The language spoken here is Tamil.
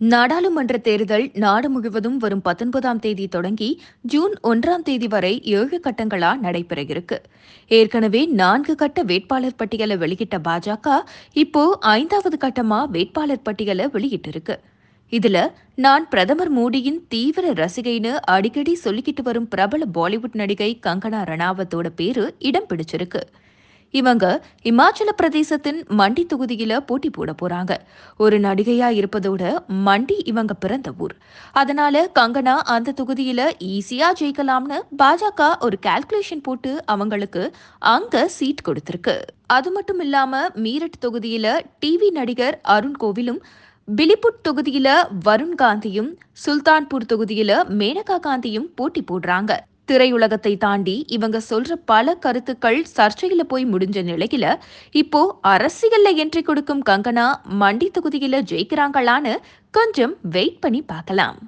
நாடாளுமன்ற தேர்தல் நாடு முழுவதும் வரும் பத்தொன்பதாம் தேதி தொடங்கி ஜூன் ஒன்றாம் தேதி வரை ஏழு கட்டங்களா நடைபெற இருக்கு ஏற்கனவே நான்கு கட்ட வேட்பாளர் பட்டியலை வெளியிட்ட பாஜக இப்போ ஐந்தாவது கட்டமா வேட்பாளர் பட்டியலை வெளியிட்டிருக்கு. இதுல நான் பிரதமர் மோடியின் தீவிர ரசிகைன்னு அடிக்கடி சொல்லிக்கிட்டு வரும் பிரபல பாலிவுட் நடிகை கங்கனா ரணாவத்தோட பேரு இடம் பிடிச்சிருக்கு. இவங்க இமாச்சல பிரதேசத்தின் மண்டி தொகுதியில போட்டி போட போறாங்க. ஒரு நடிகையா இருப்பதோட மண்டி இவங்க பிறந்த ஊர். அதனால கங்கனா அந்த தொகுதியில ஈஸியா ஜெயிக்கலாம்னு பாஜக ஒரு கால்குலேஷன் போட்டு அவங்களுக்கு அங்க சீட் கொடுத்திருக்கு. அது மட்டும் இல்லாம மீரட் தொகுதியில டிவி நடிகர் அருண் கோவிலும் பிலிபுட் தொகுதியில வருண் காந்தியும் சுல்தான்பூர் தொகுதியில மேனகா காந்தியும் போட்டி போடுறாங்க. திரையுலகத்தை தாண்டி இவங்க சொல்ற பல கருத்துக்கள் சர்ச்சையில போய் முடிஞ்ச நிலையில இப்போ அரசியல்ல என்ட்ரி கொடுக்கும் கங்கனா மண்டி தொகுதியில ஜெயிக்கிறாங்களான்னு கொஞ்சம் வெயிட் பண்ணி பார்க்கலாம்.